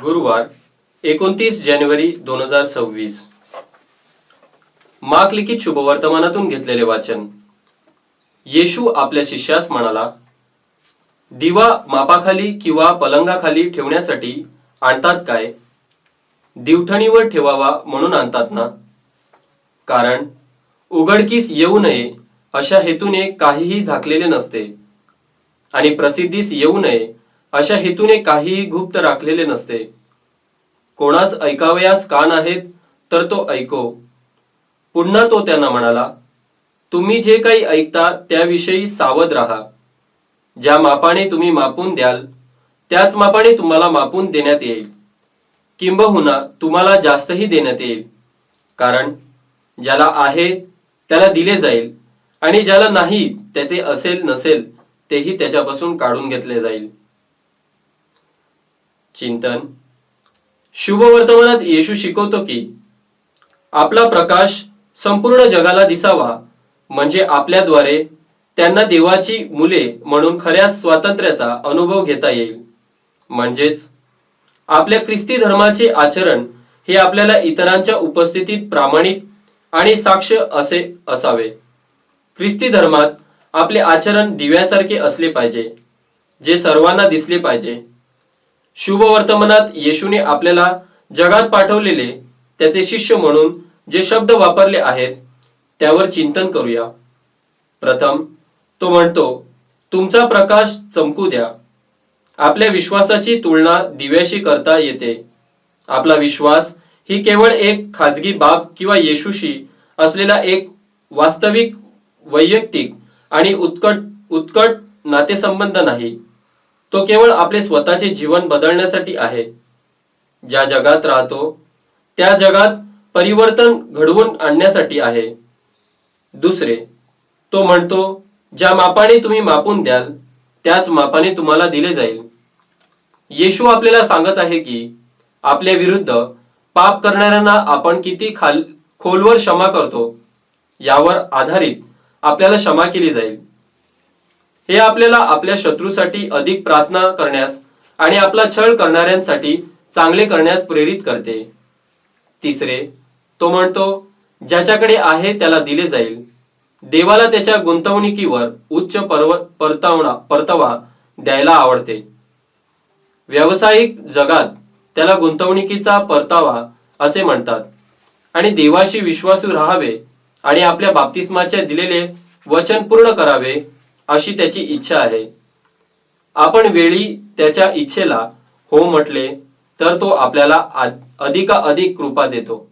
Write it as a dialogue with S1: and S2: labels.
S1: गुरुवार एकोणतीस जानेवारी दोन हजार सव्वीस. माक लिखित शुभवर्तमानातून घेतलेले वाचन. येशू आपल्या शिष्यास म्हणाला दिवा मापाखाली किंवा पलंगाखाली ठेवण्यासाठी आणतात काय? दिवठणीवर ठेवावा म्हणून आणतात ना? कारण उघडकीस येऊ नये अशा हेतूने काहीही झाकलेले नसते. आणि प्रसिद्धीस येऊ नये अशा हेतूने काहीही गुप्त राखलेले नसते. कोणास ऐकावयास कान आहेत तर तो ऐको. पुन्हा तो त्यांना म्हणाला तुम्ही जे काही ऐकता त्याविषयी सावध राहा. ज्या मापाने तुम्ही मापून द्याल त्याच मापाने तुम्हाला मापून देण्यात येईल. किंबहुना तुम्हाला जास्तही देण्यात येईल. कारण ज्याला आहे त्याला दिले जाईल आणि ज्याला नाही त्याचे असेल नसेल तेही त्याच्यापासून काढून घेतले जाईल. चिंतन. शुभ वर्तमानात येशू शिकवतो की आपला प्रकाश संपूर्ण जगाला दिसावा म्हणजे आपल्याद्वारे त्यांना देवाची मुले म्हणून खऱ्या स्वातंत्र्याचा अनुभव घेता येईल. म्हणजेच आपल्या ख्रिस्ती धर्माचे आचरण हे आपल्याला इतरांच्या उपस्थितीत प्रामाणिक आणि साक्ष असे असावे. ख्रिस्ती धर्मात आपले आचरण दिव्यासारखे असले पाहिजे जे सर्वांना दिसले पाहिजे. शुभ वर्तमानात येशूने आपल्याला जगात पाठवलेले त्याचे शिष्य म्हणून जे शब्द वापरले आहेत त्यावर चिंतन करूया. प्रथम तो म्हणतो तुमचा प्रकाश चमकू द्या. आपल्या विश्वासाची तुलना दिव्याशी करता येते. आपला विश्वास ही केवळ एक खाजगी बाब किंवा येशूशी असलेला एक वास्तविक वैयक्तिक आणि उत्कट उत्कट नातेसंबंध नाही. तो केवळ आपले स्वतःचे जीवन बदलण्यासाठी आहे. ज्या जगात राहतो त्या जगात परिवर्तन घडवून आणण्यासाठी आहे. दुसरे तो म्हणतो ज्या मापाने तुम्ही मापून द्याल त्याच मापाने तुम्हाला दिले जाईल. येशू आपल्याला सांगत आहे की आपल्या विरुद्ध पाप करणाऱ्यांना आपण किती खाल खोलवर क्षमा करतो यावर आधारित आपल्याला क्षमा केली जाईल. हे आपल्याला आपल्या शत्रूसाठी अधिक प्रार्थना करण्यास आणि आपला छळ करणाऱ्यांसाठी चांगले करण्यास प्रेरित करते. तिसरे तो म्हणतो ज्याच्याकडे आहे त्याला दिले जाईल. देवाला त्याच्या गुंतवणुकीवर उच्च परव परतावणा परतावा द्यायला आवडते. व्यावसायिक जगात त्याला गुंतवणुकीचा परतावा असे म्हणतात. आणि देवाशी विश्वासू राहावे आणि आपल्या बाप्तिस्माच्या दिलेले वचन पूर्ण करावे अशी त्याची इच्छा आहे. आपण वेळी त्याच्या इच्छेला हो म्हटले तर तो आपल्याला अधिकाधिक कृपा देतो.